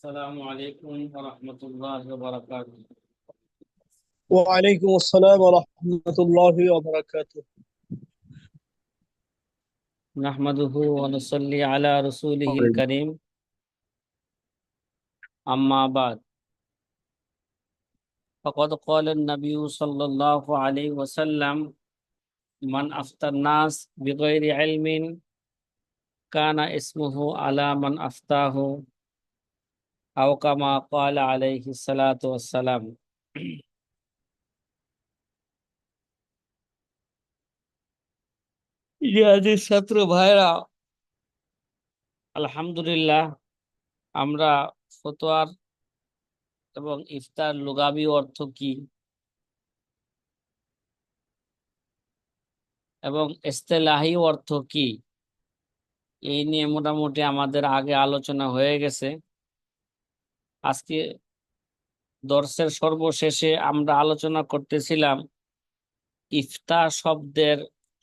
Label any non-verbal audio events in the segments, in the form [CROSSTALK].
السلام عليكم ورحمة الله وبركاته. وعليكم السلام ورحمة الله وبركاته. نحمده ونصلي على رسوله الكريم. أما بعد. فقد قال النبي صلى الله عليه وسلم من أفتى الناس بغير علم كان اسمه على من أفتاه. ছাত্র ভাইরা আলহামদুলিল্লাহ আমরা ফতোয়ার এবং ইফতার লুগাবি অর্থ কি? এবং ইস্তেলাহি অর্থ কি? এই নিয়ে মোটামুটি আমাদের আগে আলোচনা হয়ে গেছে। আজকে দর্শের সর্বশেষে আমরা আলোচনা করতেছিলাম ইফতা শব্দের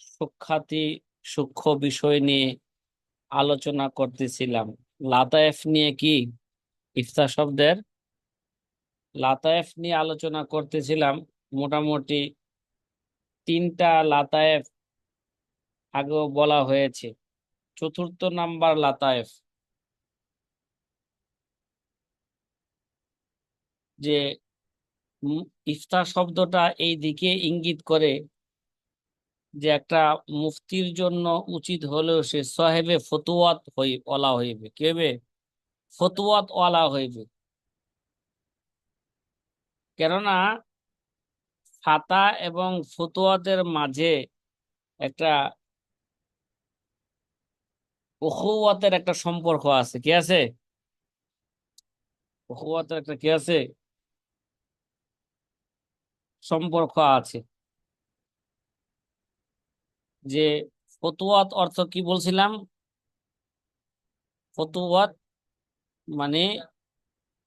সুখ্যাতি, সূক্ষ্ম বিষয় নিয়ে আলোচনা করতেছিলাম। লাতায়েফ নিয়ে কি ইফতা শব্দের? লাতায়েফ নিয়ে আলোচনা করতেছিলাম মোটামুটি তিনটা লাতায়েফ আগেও বলা হয়েছে। চতুর্থ নাম্বার লাতায়েফ। যে ইফতার শব্দটা এই দিকে ইঙ্গিত করে যে, একটা মুফতির জন্য উচিত হলেও সে সাহেবে ফতুয়াত হই ওলা হইবে। কি হইবে? ফতুয়াত ওয়ালা হইবে। কেননা ফাতা এবং ফতুয়াতের মাঝে একটা উখুয়াতের একটা সম্পর্ক আছে। কি আছে? উখুয়াতের একটা কি আছে? সম্পর্ক আছে। যে ফতুয়াত অর্থ কি বলছিলাম? ফতুয়াত মানে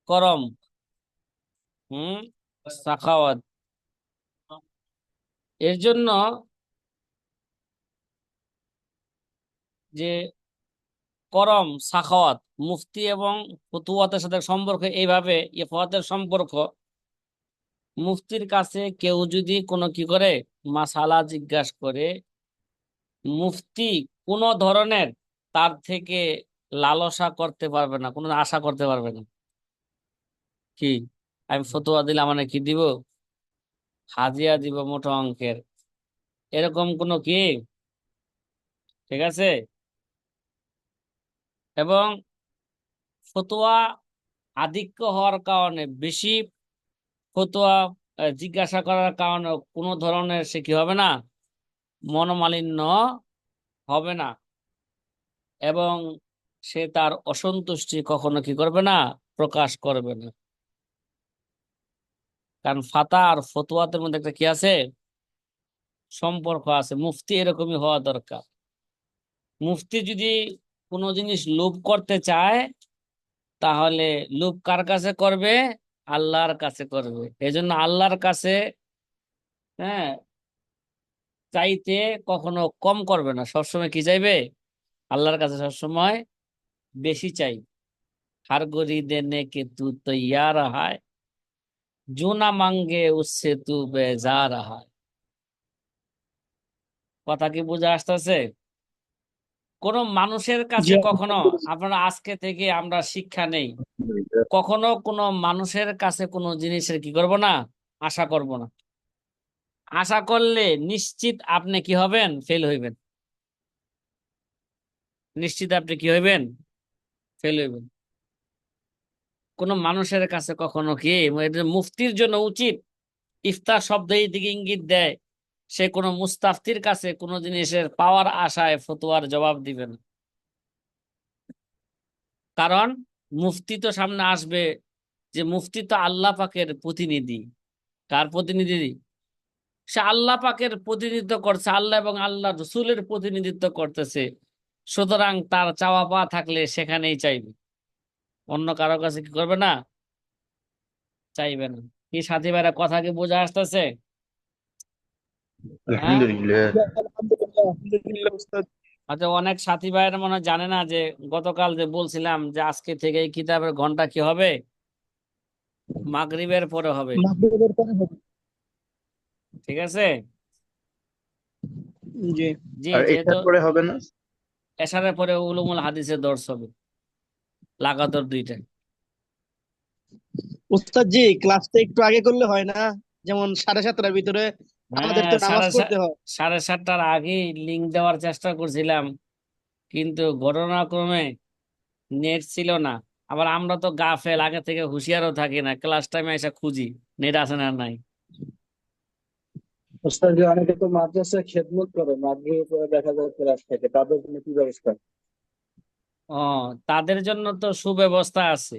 করম, হুম, সাখাওয়াত। এর জন্য যে করম, সাখাওয়াত, মুফতি এবং ফতুয়াতের সাথে সম্পর্ক এইভাবে ইফাতের সম্পর্ক মুফতির কাছে কেউ যদি কোনো কি করে মাসালা জিজ্ঞাসা করে, মুফতি কোনো ধরনের তার থেকে লালসা করতে পারবে না, কোনো আশা করতে পারবে না। কি? আমি ফতোয়া দিলে মানে কি দিব? হাজিয়া দিব মোটা অঙ্কের। এরকম কোনো কি? ঠিক আছে? এবং ফতোয়া আধিক্য হওয়ার কারণে বেশি ফতোয়া জিজ্ঞাসা করার কারণে কোনো ধরনের সে কি হবে না? মনোমালিন্য হবে না। এবং সে তার অসন্তুষ্টি কখনো কি করবে না? প্রকাশ করবে না। কারণ ফাতা আর ফতুয়াতের মধ্যে একটা কি আছে? সম্পর্ক আছে। মুফতি এরকমই হওয়া দরকার। মুফতি যদি কোনো জিনিস লোভ করতে চায়, তাহলে লোভ কার কাছে করবে? আল্লাহর কাছে করবে। এই জন্য আল্লাহর কাছে হ্যাঁ চাইতে কখনো কম করবে না। সবসময় কি চাইবে? আল্লাহর কাছে সবসময় বেশি চাই। হারগরি দেনে কে জোনা মাঙ্গে উচ্ছে তু বে যা রাহায় কথা কি বুঝে আসতেছে? কোন মানুষের কাছে কখনো আপনারা আজকে থেকে আমরা শিক্ষা নেই। কখনো কোনো মানুষের কাছে কোনো জিনিসের কি করব না? আশা করব না। আশা করলে নিশ্চিত আপনি কি হবেন? ফেল হইবেন। নিশ্চিত আপনি কি হইবেন? ফেল হইবেন। কোনো মানুষের কাছে কখনো কি? মুফতির জন্য উচিত ইফতার শব্দ এই দিকে ইঙ্গিত দেয়। সে কোনো মুস্তাফতির কাছে কোনো জিনিসের পাওয়ার আশায় ফতোয়ার জবাব দিবে না কারণ মুফতি তো সামনে আসবে যে মুফতি তো আল্লাহ পাকের প্রতিনিধি। কার প্রতিনিধি? সে আল্লাহ পাকের প্রতিনিধিত্ব করছে, আল্লাহ এবং আল্লাহ রসুলের প্রতিনিধিত্ব করতেছে। সুতরাং তার চাওয়া পাওয়া থাকলে সেখানেই চাইবে। অন্য কারও কাছে কি করবে না? চাইবে না। কি সাথী ভাইরা কথা কি বোঝা আসতেছে? আলহামদুলিল্লাহ। আলহামদুলিল্লাহ উস্তাদ। হয়তো অনেক সাথী ভাইয়েরা মনে জানে না যে গতকাল যে বলছিলাম যে আজকে থেকে এই কিতাবের ঘণ্টা কি হবে? মাগরিবের পরে হবে। মাগরিবের পরে হবে। ঠিক আছে? জি। জি আর যেহেতু এটার পরে হবে না? এশারের পরে উলুমুল হাদিসের দর্শ হবে। লাগাতার দুইটা। উস্তাদ জি ক্লাসটা একটু আগে করলে হয় না? যেমন সাড়ে সাতটার ভিতরে আমাদের তো হ্যাঁ নামাজ সাড়ে পড়তে হয়। সাড়ে সাতটার আগেই লিঙ্ক দেওয়ার চেষ্টা করছিলাম কিন্তু ঘটনাক্রমে নেট ছিল না। আবার আমরা তো গাফেল আগে থেকে হুঁশিয়ারও থাকি না ক্লাস টাইমে এসে খুঁজি নেট আছে না নাই। অনেকে তো মাদ্রাসায় খেদমত করে মাগরিবের দেখা যায় ক্লাস থাকে তাদের জন্য কি ব্যবস্থা? ও তাদের জন্য তো সুব্যবস্থা আছে।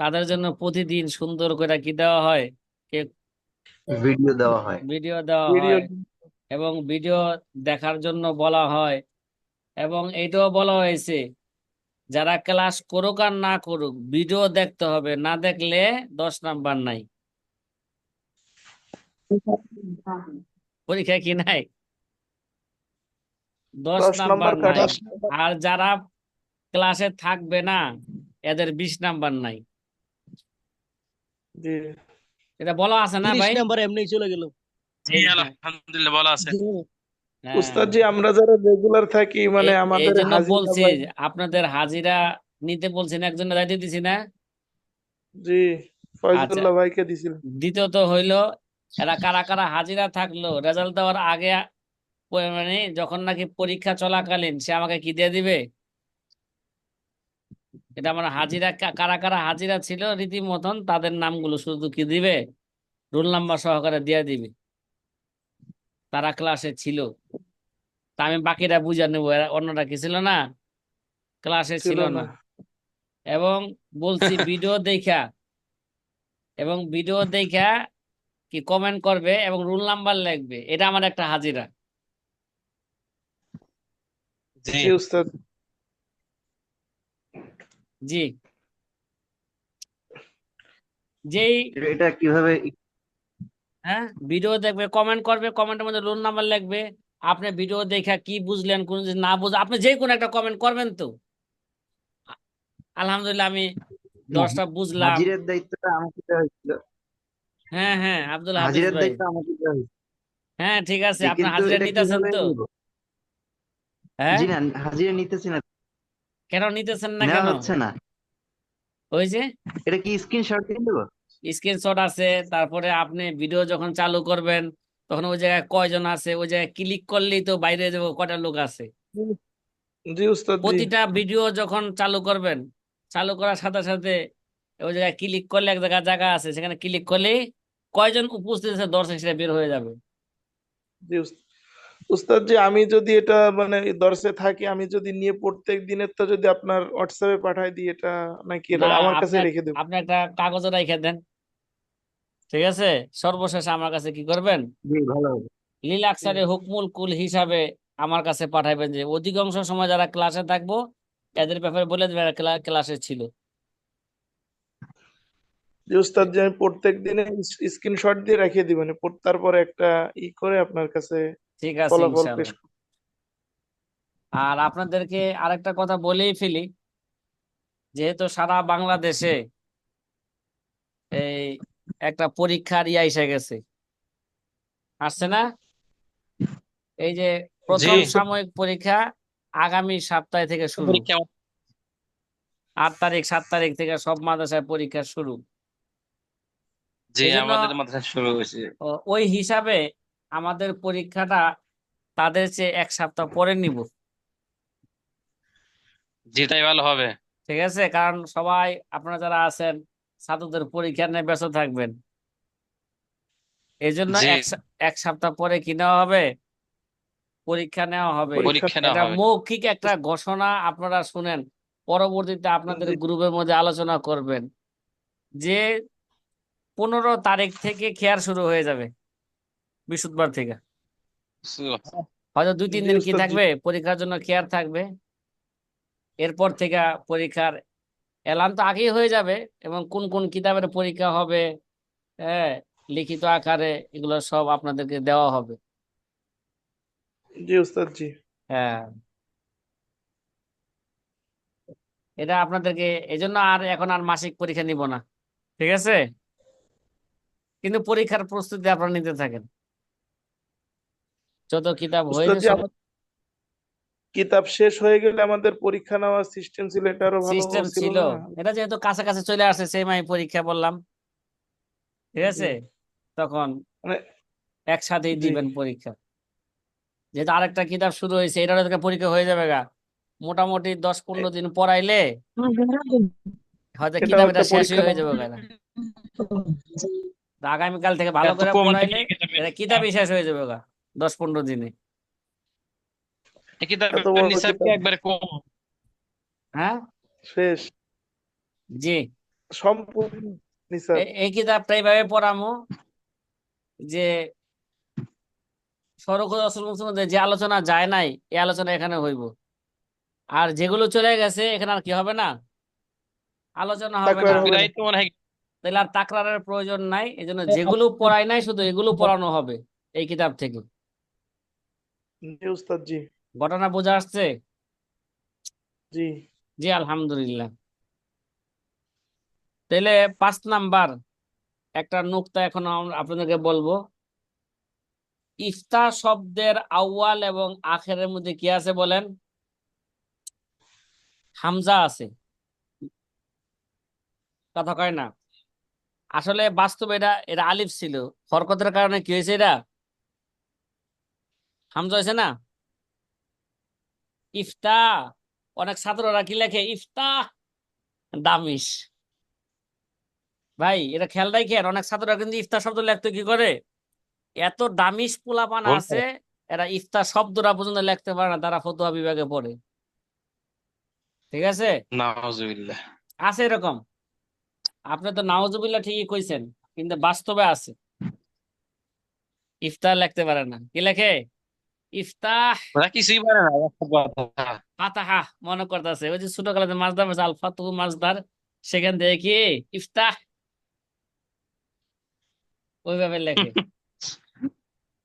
তাদের জন্য প্রতিদিন সুন্দর করে কি দেওয়া হয়? কে ভিডিও দেওয়া হয়। ভিডিও দেওয়া হয়। এবং ভিডিও দেখার জন্য বলা হয়। এবং এটাও বলা হয়েছে যারা ক্লাস করুক আর না করুক ভিডিও দেখতে হবে না দেখলে দশ নাম্বার নাই। পরীক্ষা কি নাই? দশ নাম্বার নাম্বার নাই। আর যারা ক্লাসে থাকবে না এদের বিশ নাম্বার নাই। জি। এটা বলা আছে না ভাই? নাম্বার এমনি চলে গেল। জি আলহামদুলিল্লাহ বলা আছে। হ্যাঁ। উস্তাদ জি আমরা যারা রেগুলার থাকি মানে আমাদের হাজিরা বলছি আপনাদের হাজিরা নিতে বলছেন একজনের দায়িত্ব দিছি না। জি আচ্ছা। ফয়জুল্লাহ ভাইকে দিছিলাম। দ্বিতীয়ত হইল এরা কারা কারা হাজিরা থাকল রেজাল্ট দেওয়ার আগে মানে যখন নাকি পরীক্ষা চলাকালীন সে আমাকে কি দিয়ে দিবে? এটা আমার হাজিরা কারা কারা হাজিরা ছিল রীতিমতন তাদের নামগুলো শুধু কি দিবে? রোল নাম্বার সহকারে দিয়ে দিবে। তারা ক্লাসে ছিল। তা আমি বাকিরা বুঝা নেব এরা অন্যরা কি ছিল না? ক্লাসে ছিল না। এবং বলছি [LAUGHS] ভিডিও দেখা। এবং ভিডিও দেখা কি কমেন্ট করবে এবং রুল নাম্বার লিখবে। এটা আমার একটা হাজিরা। জি উস্তাদ। জি। যেই এটা কীভাবে হ্যাঁ ভিডিও দেখবে কমেন্ট করবে কমেন্টের মধ্যে রোল নাম্বার লিখবে। আপনি ভিডিও দেখা কি বুঝলেন কোন না বুঝ আপনি যে কোনো একটা কমেন্ট করবেন তো। আলহামদুলিল্লাহ আমি দশটা বুঝলাম। হাজিরের দায়িত্বটা আমাকে দেওয়া হয়েছিল। হ্যাঁ হ্যাঁ আব্দুল হাফিজ হাজিরের ভাই। দায়িত্ব আমাকে দেওয়া হয়েছিল। হ্যাঁ ঠিক আছে আপনি হাজিরা নিতেছেন তো। হ্যাঁ? জি না হাজিরা নিতেছি না। কেন নিতেছেন না কেন? হচ্ছে না। ওই যে? এটা কি স্ক্রিনশট দিয়ে দেবো? স্ক্রিনশট আছে তারপরে আপনি ভিডিও যখন চালু করবেন তখন ওই জায়গায় কয়জন আছে ওই জায়গায় ক্লিক করলেই তো বাইরে যাব কয়টা লোক আছে? জি উস্তাদ প্রতিটা ভিডিও যখন চালু করবেন চালু করার সাথে সাথে ওই জায়গায় ক্লিক করলে এক জায়গায় জায়গা আছে সেখানে ক্লিক করলেই কয়জন উপস্থিত আছে দর্শক সেটা বের হয়ে যাবে। জি উস্তাদ। উস্তাদ জি আমি যদি এটা মানে দর্শে থাকি আমি যদি নিয়ে প্রত্যেক দিনের তো যদি আপনার হোয়াটসঅ্যাপে পাঠাই দিই এটা নাকি এটা আমার কাছে রেখে দেবো। আপনি একটা কাগজে রেখে দেন। ঠিক আছে? সর্বশেষে আমার কাছে কি করবেন? জি ভালো হুকমুল কুল হিসাবে আমার কাছে পাঠাবেন যে অধিকাংশ সময় যারা ক্লাসে থাকব এদের ব্যাপারে বলে দেবেন ক্লা- ক্লাসে ছিল। যে উস্তাদ যে আমি প্রত্যেক দিনে স্ক্রিনশট দিয়ে রেখে দিবেন। তারপরে একটা ই করে আপনার কাছে ঠিক আছে ইনশাআল্লাহ আর আপনাদেরকে আরেকটা কথা বলেই ফেলি যেহেতু সারা বাংলাদেশে এই একটা পরীক্ষার ইয়া এসে গেছে। আসছে না? এই যে প্রথম সাময়িক পরীক্ষা আগামী সপ্তাহ থেকে শুরু। আট তারিখ সাত তারিখ থেকে সব মাদ্রাসায় পরীক্ষা শুরু। জি আমাদের মাদ্রাসা শুরু হয়েছে। ও- ওই হিসাবে আমাদের পরীক্ষাটা তাদের চেয়ে এক সপ্তাহ পরে নিব। যেটাই ভালো হবে। ঠিক আছে? কারণ সবাই আপনারা যারা আছেন ছাত্রদের পরীক্ষা নিয়ে ব্যস্ত থাকবেন। এই জন্য এক সপ্তাহ পরে কি নেওয়া হবে? পরীক্ষা নেওয়া হবে। এটা মৌখিক একটা ঘোষণা আপনারা শুনেন। পরবর্তীতে আপনাদের গ্রুপের মধ্যে আলোচনা করবেন। যে পনেরো তারিখ থেকে খেয়ার শুরু হয়ে যাবে। বৃহস্পতিবার থেকে। হয়তো দুই তিন দিন কি থাকবে? পরীক্ষার জন্য কেয়ার থাকবে? এরপর থেকে পরীক্ষার এলান তো আগেই হয়ে যাবে এবং কোন কোন কিতাবের পরীক্ষা হবে হ্যাঁ লিখিত আকারে এগুলো সব আপনাদেরকে দেওয়া হবে। জি উস্তাদ জি হ্যাঁ। এটা আপনাদেরকে এজন্য আর এখন আর মাসিক পরীক্ষা নিব না। ঠিক আছে? কিন্তু পরীক্ষার প্রস্তুতি আপনারা নিতে থাকেন। যত কিতাব হয়েছে কিতাব শেষ হয়ে গেলে আমাদের পরীক্ষা নেওয়ার সিস্টেম ছিল এটা আরও ভালো সিস্টেম ছিল। এটা যেহেতু কাছাকাছি চলে আসে সেম আমি পরীক্ষা বললাম। ঠিক আছে? তখন মানে একসাথেই দিবেন পরীক্ষা। যেহেতু আরেকটা কিতাব শুরু হয়েছে এটারও পরীক্ষা হয়ে যাবে গা। মোটামুটি দশ পনেরো দিন পড়াইলে হয়তো কিতাব এটা পরীক্ষা হয়ে যাবে গা। আগামীকাল থেকে ভালো করে পড়াইলে এটা কিতাবই শেষ হয়ে যাবে গা। দশ পনেরো দিনে। এই কিতাবের এত বড় নিসাব কি কিতাব। একবারে কম। হ্যাঁ? শেষ। জি। সম্পূর্ণ নিসাব এই কিতাবটা এইভাবে পড়ামো যে যে আলোচনা যায় নাই এই আলোচনা এখানে হইব। আর যেগুলো চলে গেছে এখানে আর কি হবে না? আলোচনা হবে না। মনে হয় তাহলে আর তাকরারের প্রয়োজন নাই এই জন্য যেগুলো পড়াই নাই শুধু এগুলো পড়ানো হবে এই কিতাব থেকে। জি উস্তাদ জি। ঘটনা বোঝা আসছে? জি। জি আলহামদুলিল্লাহ। তাহলে পাঁচ নাম্বার একটা নুক্তা এখন আপনাদেরকে বলব। ইফতা শব্দের আউয়াল এবং আখেরের মধ্যে কি আছে বলেন? হামজা আছে। কথা কয় না। আসলে বাস্তবে এটা এটা আলিফ ছিল। হরকতের কারণে কি হয়েছে এটা? হামজা হয়েছে না? ইফতা অনেক ছাত্ররা কি লেখে? ইফতা দামিস ভাই এটা খেয়াল রাখেন অনেক ছাত্ররা কিন্তু ইফতার শব্দ লিখতে কি করে? এত দামিস পোলাপান। আছে এরা ইফতার শব্দটা পর্যন্ত লিখতে পারে না তারা ফতুয়া বিভাগে পড়ে। ঠিক আছে? আছে এরকম। আপনি তো নাওজুবিল্লাহ ঠিকই কইছেন কিন্তু বাস্তবে আছে। ইফতার লিখতে পারে না। কি লেখে? ইফতাহ। কিছুই পারে না ফাতাহা মনে করতেছে। ওই যে ছোট কালাতে মাছদার আছে আল ফাতুহু মাছদার সেখান থেকে কি ইফতাহ? ওইভাবে লেখে। [LAUGHS]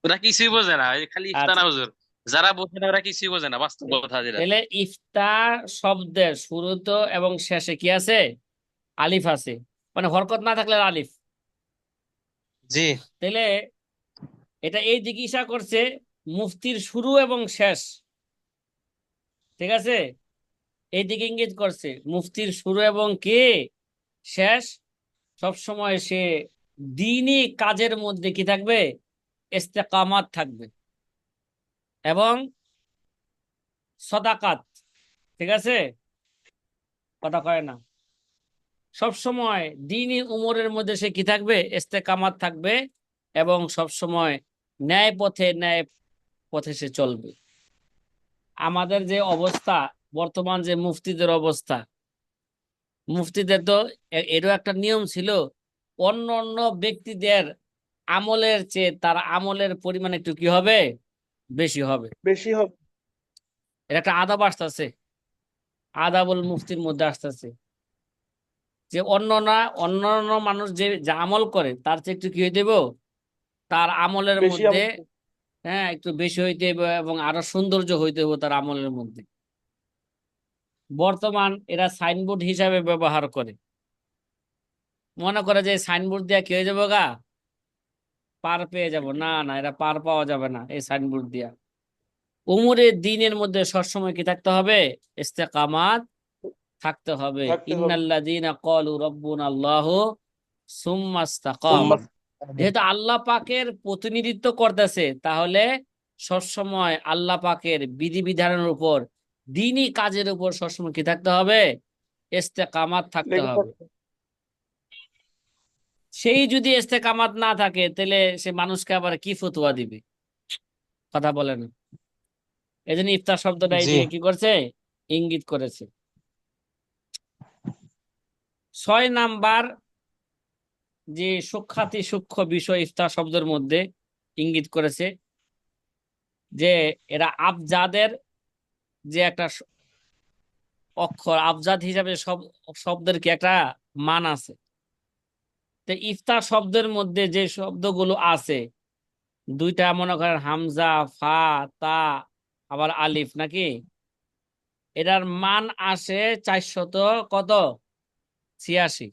ওরা কিছুই বোঝে না খালি আচ্ছা। না হুজুর। যারা বোঝে না ওরা কিছুই বোঝে না বাস্তব কথা যেটা। তাহলে ইফতার শব্দের শুরুতে এবং শেষে কি আছে? আলিফ আছে। মানে হরকত না থাকলে আলিফ। জি। তাহলে এটা এই দিকে ইশারা করছে মুফতির শুরু এবং শেষ। ঠিক আছে? এই দিকে ইঙ্গিত করছে। মুফতির শুরু এবং কে? শেষ। সব সময় সে দিনই কাজের মধ্যে কি থাকবে? ইস্তেকামাত থাকবে। এবং সদাকাত। ঠিক আছে? কথা কয় না। সব সময় দিনই উমরের মধ্যে সে কি থাকবে? ইস্তেকামাত থাকবে এবং সব সময় ন্যায় পথে ন্যায় পথে সে চলবে। আমাদের যে অবস্থা বর্তমান যে মুফতিদের অবস্থা মুফতিদের তো এরও একটা নিয়ম ছিল অন্য অন্য ব্যক্তিদের আমলের চেয়ে তার আমলের পরিমাণ একটু কি হবে? বেশি হবে। বেশি হবে। এটা একটা আদাব আসতেছে আদাবুল মুফতির মধ্যে আসতেছে। যে অন্য না অন্যান্য মানুষ যে যা আমল করে তার চেয়ে একটু কি হয়ে দেব? তার আমলের মধ্যে হ্যাঁ একটু বেশি হইতে এবং আরও সৌন্দর্য হইতে হবে তার আমলের মধ্যে। বর্তমান এরা সাইনবোর্ড হিসাবে ব্যবহার করে। মনে করে যে সাইনবোর্ড দিয়া কি হয়ে যাব গা? পার পেয়ে যাব। না না এরা পার পাওয়া যাবে না এই সাইনবোর্ড দিয়া। উমরের দিনের মধ্যে সবসময় কি থাকতে হবে? ইস্তেকামাত থাকতে হবে। থাকতে হবে। ইন্নাল্লাযীনা ক্বালু রাব্বুনা আল্লাহু সুম্মা ইসতাকামু। যেহেতু আল্লাহ পাকের প্রতিনিধিত্ব করতেছে তাহলে সবসময় আল্লাহ পাকের বিধিবিধানের উপর দিনই কাজের উপর সবসময় কি থাকতে হবে? ইস্তেকামাত থাকতে হবে। সেই যদি ইস্তেকামাত না থাকে তাহলে সে মানুষকে আবার কি ফতুয়া দিবে? কথা বলে না। এই জন্য ইফতার শব্দটা এই কি করছে? ইঙ্গিত করেছে। ছয় নাম্বার যে সূক্ষাতি সূক্ষ্ম বিষয় ইফতার শব্দের মধ্যে ইঙ্গিত করেছে যে এরা আবজাদের যে একটা অক্ষর আবজাদ হিসাবে সব, শব্দের কি একটা মান আছে? তো ইফতার শব্দের মধ্যে যে শব্দগুলো আছে, দুইটা মনে করেন হামজা, ফা, তা, আবার আলিফ নাকি? এটার মান আসে চারশত কত? ছিয়াশি।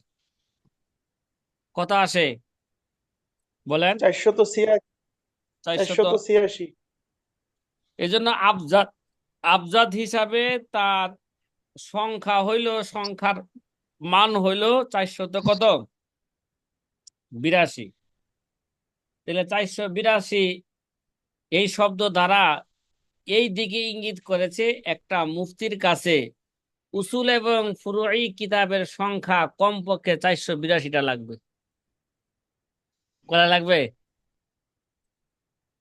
কত আসে বলেন। চারশত চারশত। ছিয়াশি। এই জন্য আবজাদ আবজাদ হিসাবে তার সংখ্যা হইল সংখ্যার মান হইল চারশত কত? বিরাশি। তাহলে চারশো বিরাশি এই শব্দ দ্বারা এই দিকে ইঙ্গিত করেছে একটা মুফতির কাছে। উসুল এবং ফুরুই কিতাবের সংখ্যা কমপক্ষে চারশো বিরাশিটা লাগবে। করা লাগবে?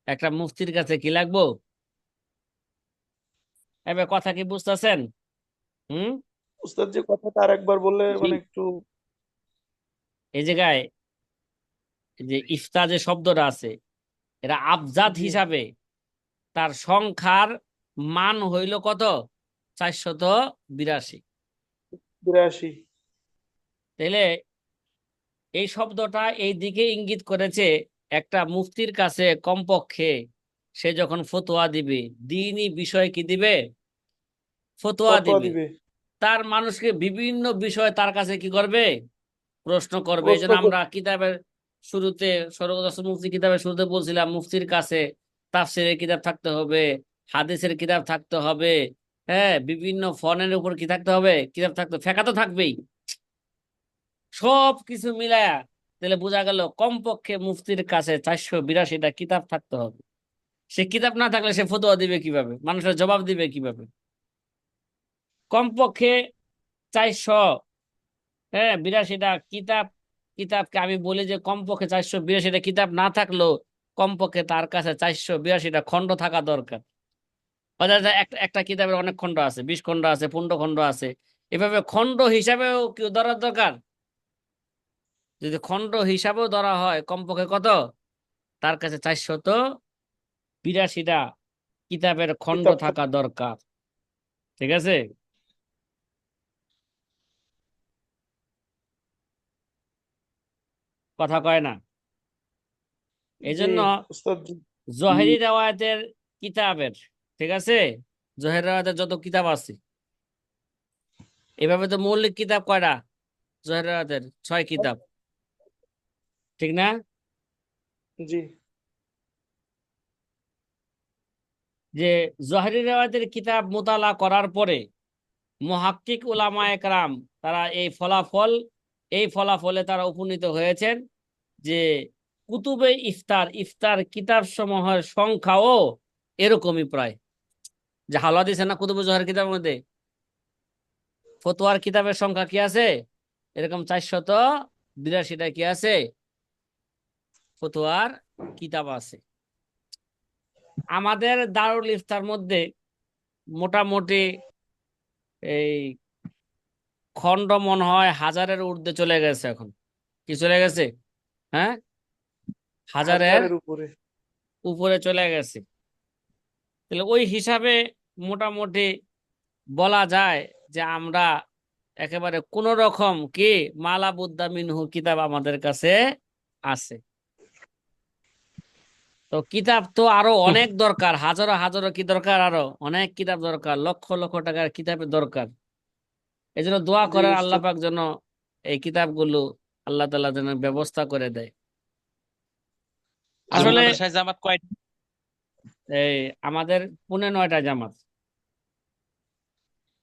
একটা মুফতির কাছে কি লাগবো? এবার কথা কি বুঝতেছেন? হুম? উস্তাদ যে কথাটা আর একবার বললে মানে একটু এই জায়গায় যে ইফতা যে শব্দটা আছে এটা আবজাদ হিসাবে তার সংখ্যার মান হইল কত? চারশত বিরাশি। বিরাশি। তাহলে এই শব্দটা এই দিকে ইঙ্গিত করেছে একটা মুফতির কাছে কমপক্ষে সে যখন ফতোয়া দিবে দিনই বিষয় কি দিবে? ফতোয়া দিবে। তার মানুষকে বিভিন্ন বিষয় তার কাছে কি করবে? প্রশ্ন করবে। এই কর- আমরা কিতাবের শুরুতে সর্বদাস মুফতি কিতাবের শুরুতে বলছিলাম মুফতির কাছে তাফসিরের কিতাব থাকতে হবে হাদিসের কিতাব থাকতে হবে হ্যাঁ বিভিন্ন ফনের উপর কি থাকতে হবে? কিতাব থাকতে ফেকা তো থাকবেই। সব কিছু মিলায়া তাহলে বোঝা গেল কমপক্ষে মুফতির কাছে চারশো বিরাশিটা কিতাব থাকতে হবে। সে কিতাব না থাকলে সে ফতোয়া দিবে কীভাবে? মানুষের জবাব দিবে কীভাবে? কমপক্ষে চারশো হ্যাঁ বিরাশিটা কিতাব, কিতাবকে আমি বলি যে কমপক্ষে চারশো বিরাশিটা কিতাব না থাকলেও কমপক্ষে তার কাছে চারশো বিরাশিটা খণ্ড থাকা দরকার। একটা একটা কিতাবের অনেক খণ্ড আছে, বিশ খণ্ড আছে, পনেরো খণ্ড আছে। এভাবে খণ্ড হিসাবেও কেউ ধরার দরকার? যদি খণ্ড হিসাবেও ধরা হয় কমপক্ষে কত? তার কাছে চারশত বিরাশিটা কিতাবের খণ্ড থাকা দরকার। ঠিক আছে? কথা কয় না? এই জন্য জহেরি রেওয়ায়তের কিতাবের ঠিক আছে? জহের রেওয়ায়তের যত কিতাব আছে। এভাবে তো মৌলিক কিতাব কয়টা? জহের রেওয়ায়তের ছয় কিতাব। ঠিক না? জি। যে জহেরি রেওয়ায়তের কিতাব মোতালা করার পরে মুহাক্কিক উলামা একরাম তারা এই ফলাফল এই ফলাফলে তারা উপনীত হয়েছেন যে কুতুবে ইফতার ইফতার কিতাব সমূহের সংখ্যাও এরকমই প্রায়। যে হালুয়া দিছে না কুতুবে জহের কিতাবের মধ্যে? ফতোয়ার কিতাবের সংখ্যা কি আছে? এরকম চারশত বিরাশিটা কি আছে? ফতোয়ার কিতাব আছে। আমাদের দারুল ইফতার মধ্যে মোটামুটি এই খণ্ড মনে হয় হাজারের ঊর্ধ্বে চলে গেছে এখন। কি চলে গেছে? হ্যাঁ? হাজারের উপরে। উপরে চলে গেছে। তাহলে ওই হিসাবে মোটামুটি বলা যায় যে আমরা একেবারে কোন রকম কি মালা বুদ্দা মিনহু কিতাব আমাদের কাছে আছে। তো কিতাব তো আরও অনেক দরকার হাজারো হাজারো কি দরকার আরও অনেক কিতাব দরকার লক্ষ লক্ষ টাকার কিতাবের দরকার। এই জন্য দোয়া উস্তাদ। আল্লাহ পাক যেন এই কিতাবগুলো আল্লাহ তাআলা যেন ব্যবস্থা করে দেয়। আসলে জামাত কয়টা? এই আমাদের পুনে নয়টা জামাত।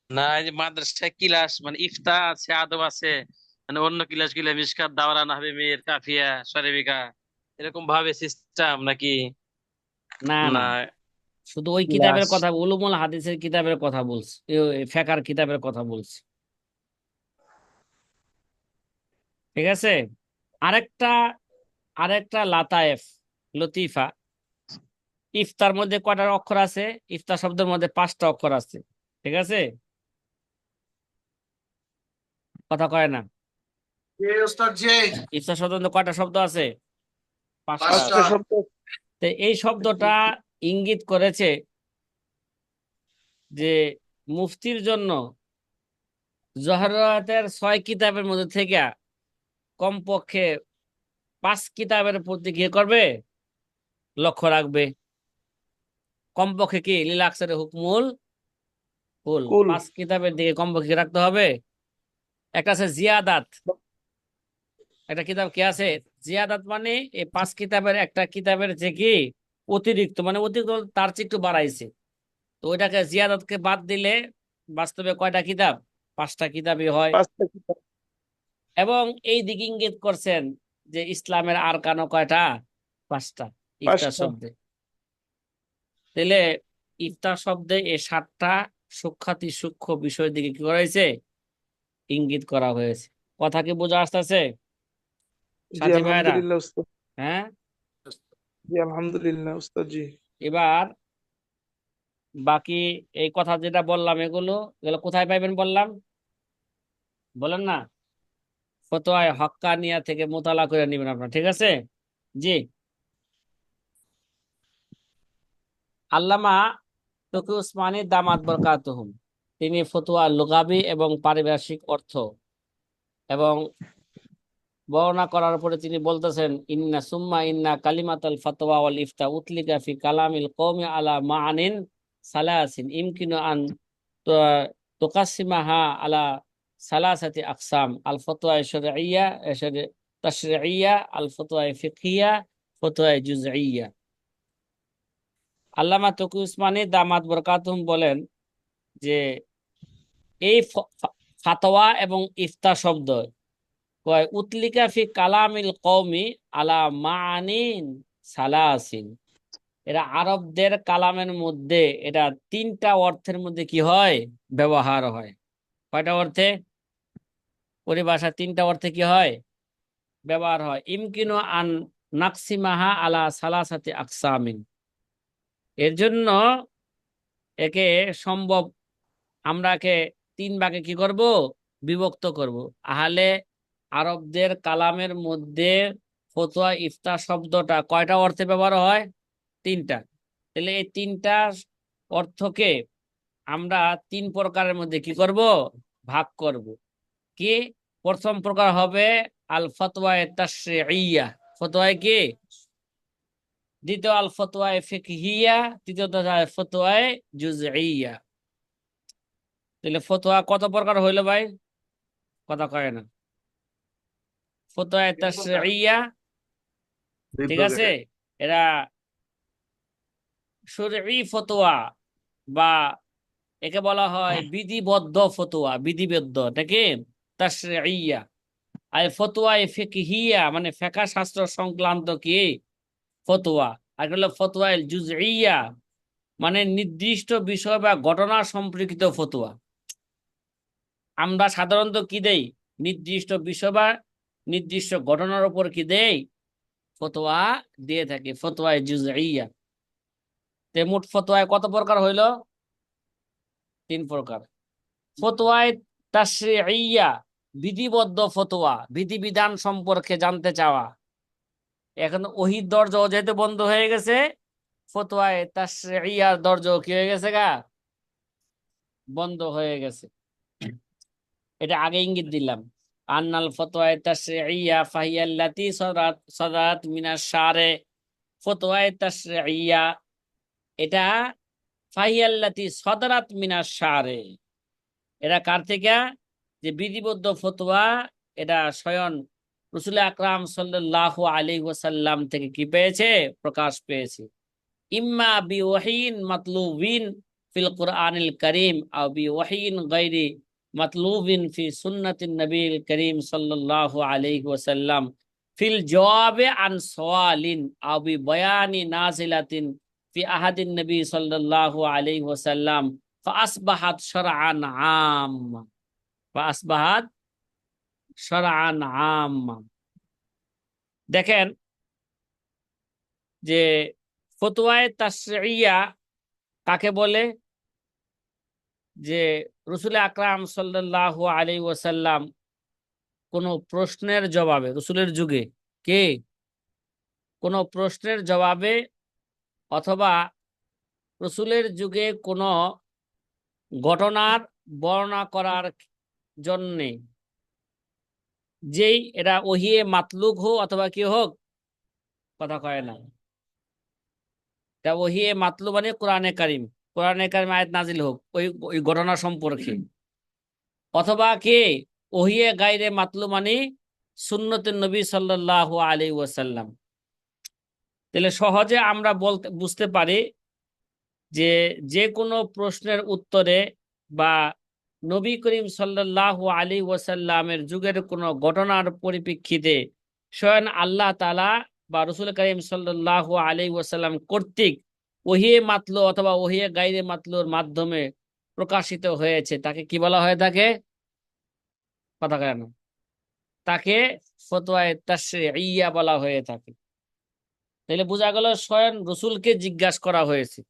না এই যে মাদ্রাসায় ক্লাস মানে ইফতা আছে আদব আছে মানে অন্য ক্লাসগুলো মিশকাত দাওরা নাহবে কাফিয়া শরীফিকা। এরকম ভাবে সিস্টেম নাকি? না না। না। শুধু ওই কিতাবের কথা উলুমুল হাদিসের কিতাবের কথা বলছি ফেকার কিতাবের কথা বলছি। ঠিক আছে? আরেকটা আরেকটা লাতায়েফ লতিফা। ইফতার মধ্যে কয়টা অক্ষর আছে? ইফতার শব্দের মধ্যে পাঁচটা অক্ষর আছে। ঠিক আছে? কথা কয় না। ইফতার শব্দের মধ্যে কয়টা শব্দ আছে? পাঁচটা। শব্দ। এই শব্দটা ইঙ্গিত করেছে যে মুফতির জন্য জহরাতের ছয় কিতাবের মধ্যে থেকে কমপক্ষে পাঁচ কিতাবের প্রতি কি করবে? লক্ষ্য রাখবে। কমপক্ষে কি? লীলাক্সারে হুকমুল কুল। কুল। পাঁচ কিতাবের দিকে কমপক্ষে রাখতে হবে? একটা আছে জিয়াদাত। একটা কিতাব কি আছে? জিয়াদাত মানে এই পাঁচ কিতাবের একটা কিতাবের যে কি অতিরিক্ত মানে অতিরিক্ত তার চেয়ে একটু বাড়াইছে। তো ওইটাকে জিয়াদাতকে বাদ দিলে বাস্তবে কয়টা কিতাব? পাঁচটা কিতাবই হয়। এবং এই দিকে ইঙ্গিত করছেন যে ইসলামের আর কানো কয়টা? পাঁচটা ইফতার শব্দে। তাহলে ইফতার শব্দে এই সাতটা সূক্ষাতি সূক্ষ্ম বিষয়ের দিকে কি করা হয়েছে? ইঙ্গিত করা হয়েছে। কথা কি বোঝা আসতেছে? সাথী ভাইরা। হ্যাঁ? জি আলহামদুলিল্লাহ উস্তাদ জি। এবার বাকি এই কথা যেটা বললাম এগুলো এগুলো কোথায় পাইবেন বললাম? বলেন না? ফতোয়ায় হক্কানিয়া থেকে মোতালা করে নেবেন আপনার ঠিক আছে? জি। আল্লামা তকি উসমানী দামাত বরকাতুহুম। তিনি ফতোয়া লুগাবি এবং পারিভাষিক অর্থ এবং বর্ণনা করার পরে তিনি বলতেছেন, ইন্না সুম্মা ইন্না কালিমাতাল ফাতওয়া ওয়াল ইফতা উতলিকা ফি কালামিল কওমি আলা মাআনিন সালাসিন। ইমকিনু আন তু- তুকাসসিমাহা আলা সালাসাতি আকসাম। আল ফতওয়া শারঈয়া তাশরীইয়া, আল ফতওয়া ফিকহিয়া ফতওয়া জুজঈয়া আল্লামা তকি উসমানী দামাত বরকাতুহুম বলেন যে, এই ফাতোয়া এবং ইফতা শব্দ কয়, উতলিকা ফি কালামিল কওমি আলা মাআনিন সালাসিন। এরা আরবদের কালামের মধ্যে, এটা তিনটা অর্থের মধ্যে কি হয়? ব্যবহার হয়। কয়টা অর্থে? পরিভাষা তিনটা অর্থে কি হয়? ব্যবহার হয়। ইমকিনু আন নাকসিমাহা আলা সালাসাতি আকসামিন। এর জন্য একে সম্ভব, আমরাকে তিন ভাগে কি করব? বিভক্ত করব। আহলে আরবদের কালামের মধ্যে ফতোয়া ইফতা শব্দটা কয়টা অর্থে ব্যবহার হয়? তিনটা। তাহলে এই তিনটা অর্থকে আমরা তিন প্রকারের মধ্যে কি করব? ভাগ করব। কি? প্রথম প্রকার হবে আল ফতোয়ায়ে তাশরীইয়া ফতোয়ায়ে কি? দ্বিতীয় আল ফতোয়ায়ে ফিকহিয়া। তৃতীয়ত হয় ফতোয়ায়ে জুজঈয়া তাহলে ফতোয়া কত প্রকার হইল ভাই? কথা কয় না। ফতোয়ায়ে তাশরীইয়া দুই ঠিক আছে এরা শরঈ ফতোয়া বা একে বলা হয় বিধিবদ্ধ ফতোয়া বিধিবদ্ধ এটাকে আর ফতোয়ায়ে ফিকহিয়া মানে ফিকহ শাস্ত্র সংক্রান্ত কি ফতোয়া আর হলো ফতোয়ায়ে জুজঈয়া মানে নির্দিষ্ট বিষয় বা ঘটনা সম্পর্কিত ফতোয়া আমরা সাধারণত কি দেই নির্দিষ্ট বিষয় বা নির্দিষ্ট ঘটনার উপর কি দেয়? ফতোয়া দিয়ে থাকে, ফতোয়ায়ে জুজঈয়া তে মোট ফতোয়ায় কত প্রকার হইল? তিন প্রকার। ফতোয়ায় তাশরীইয়া বিধিবদ্ধ ফতোয়া, বিধিবিধান সম্পর্কে জানতে চাওয়া। এখন ওহির দরজাও যেহেতু বন্ধ হয়ে গেছে, ফতোয়ায় তাশরীইয়ার দরজাও কি হয়ে গেছে গা? বন্ধ হয়ে গেছে। এটা আগে ইঙ্গিত দিলাম। আন্নাল ফতোয়ায় তাশরীইয়া ফাহিয়াল্লাতি সদাত সদাত মিনাশ শারে। ফতোয়ায় তাশরীইয়া এটা ফাহিয়াল্লাতি সদারাত মিনাশ শারে। এটা কার থেকে? যে বিধিবদ্ধ ফতোয়া, এটা স্বয়ং রসুল আকরাম সাল্লাল্লাহু আলী ওয়াসাল্লাম থেকে কি পেয়েছে? প্রকাশ পেয়েছে। ইম্মা বি ওয়াহিন মাতলুবিন ফিল কুরআনিল কারীম, আও বি ওয়াহিন গায়রি মতলুবিন ফি সুন্নাতিন নবীল করিম সাল্লাহ আলাইহি ওয়াসাল্লাম ফিল জওয়াবে আন সওয়ালিন আবি বয়ানি নাজিলাতিন ফি আহাদিন নবী সাল্লাল্লাহু আলাইহি ওয়াসাল্লাম ফাসবাহাত শরআন আম্মা ফাসবাহাত শরআন আম্মা দেখেন যে ফতোয়ায়ে তাশরিয়া কাকে বলে? যে রসুল আকরাম সাল্লাল্লাহু আলী ওয়াসাল্লাম কোন প্রশ্নের জবাবে, রসুলের যুগে কে? কোন প্রশ্নের জবাবে অথবা রসুলের যুগে কোনো ঘটনার বর্ণনা করার জন্যে যেই এটা ওহিয়ে মাতলুক হোক অথবা কি হোক, কথা কয় না। এটা ওহিয়ে মাতলু মানে কোরআনে কারিম। কোরআনে কারিমে আয়াত নাজিল হোক, ওই ওই ঘটনা সম্পর্কে। অথবা কে? ওহিয়ে গাইরে মাতলু মানে সুন্নতুন নবী সাল্লাল্লাহু আলাইহি ওয়াসাল্লাম। তাহলে সহজে আমরা বলতে, বুঝতে পারি যে যে কোনো প্রশ্নের উত্তরে বা নবী করিম সাল্লাল্লাহু আলাইহি ওয়াসাল্লামের যুগের কোনো ঘটনার পরিপ্রেক্ষিতে স্বয়ং আল্লাহ তাআলা বা রসুল করিম সাল্লাল্লাহু আলাইহি ওয়াসাল্লাম কর্তৃক ওহিয়ে মাতলু অথবা ওহিয়ে গাইরে মাতলুর মাধ্যমে প্রকাশিত হয়েছে। তাকে কি বলা হয়ে থাকে কথা কেন তাকে তাশরিইয়া বলা হয়ে থাকে। তাহলে বোঝা গেল স্বয়ং রসুলকে জিজ্ঞাসা করা হয়েছে।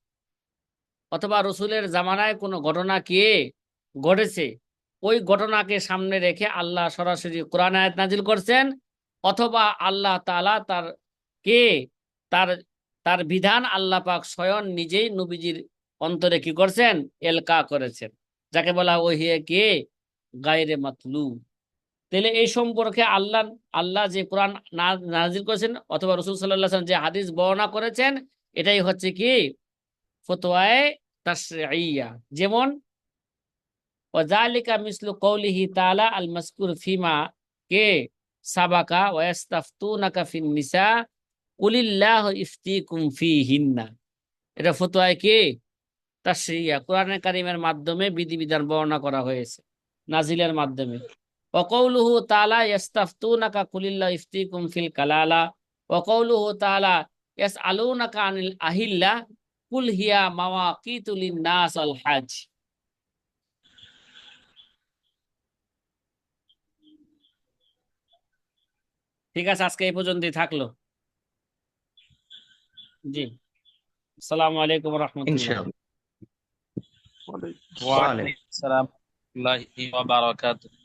অথবা রসুলের জামানায় কোনো ঘটনা কে ঘটেছে? ওই ঘটনাকে সামনে রেখে আল্লাহ সরাসরি কোরআন আয়াত নাজিল করছেন। অথবা আল্লাহ তাআলা তার কে? তার তার বিধান আল্লাহ পাক স্বয়ং নিজেই নবীজির অন্তরে কি করছেন? এলকা করেছেন। যাকে বলা ওহিয়ে কে? গায়রে মাতলু তাহলে এই সম্পর্কে আল্লাহ আল্লাহ যে কোরআন না- নাজিল করেছেন অথবা রসুল সাল্লাহ যে হাদিস বর্ণনা করেছেন, এটাই হচ্ছে কি? ফতোয়ায়ে যেমন আল মাসকুর ফিমা কে? সাবাকা ওয়া ইয়াস্তাফতুনাকা ফিন নিসা কুলিল্লাহু ইফতিকুম ফিহিন্না। এটা ফতোয়ায় কে? কারিমের মাধ্যমে বিধিবিধান বর্ণনা করা হয়েছে, নাজিলের মাধ্যমে। তাআলা, ইয়াস্তাফতুনাকা কুলিল্লাহু কালালা। ওয়াকাউলুহু তাআলা, ইয়াসআলুনাকা আনিল আহিল্লা। কুল হিয়া মাওয়াকিতু লিন-নাস আল হজ। ঠিক আছে, আজকে এই পর্যন্তই থাকল। জি। সালাম আলাইকুম রহমতুল্লাহ। ইনশাআল্লাহ। ওয়ালাইকুম ওয়া বারাকাতুহু।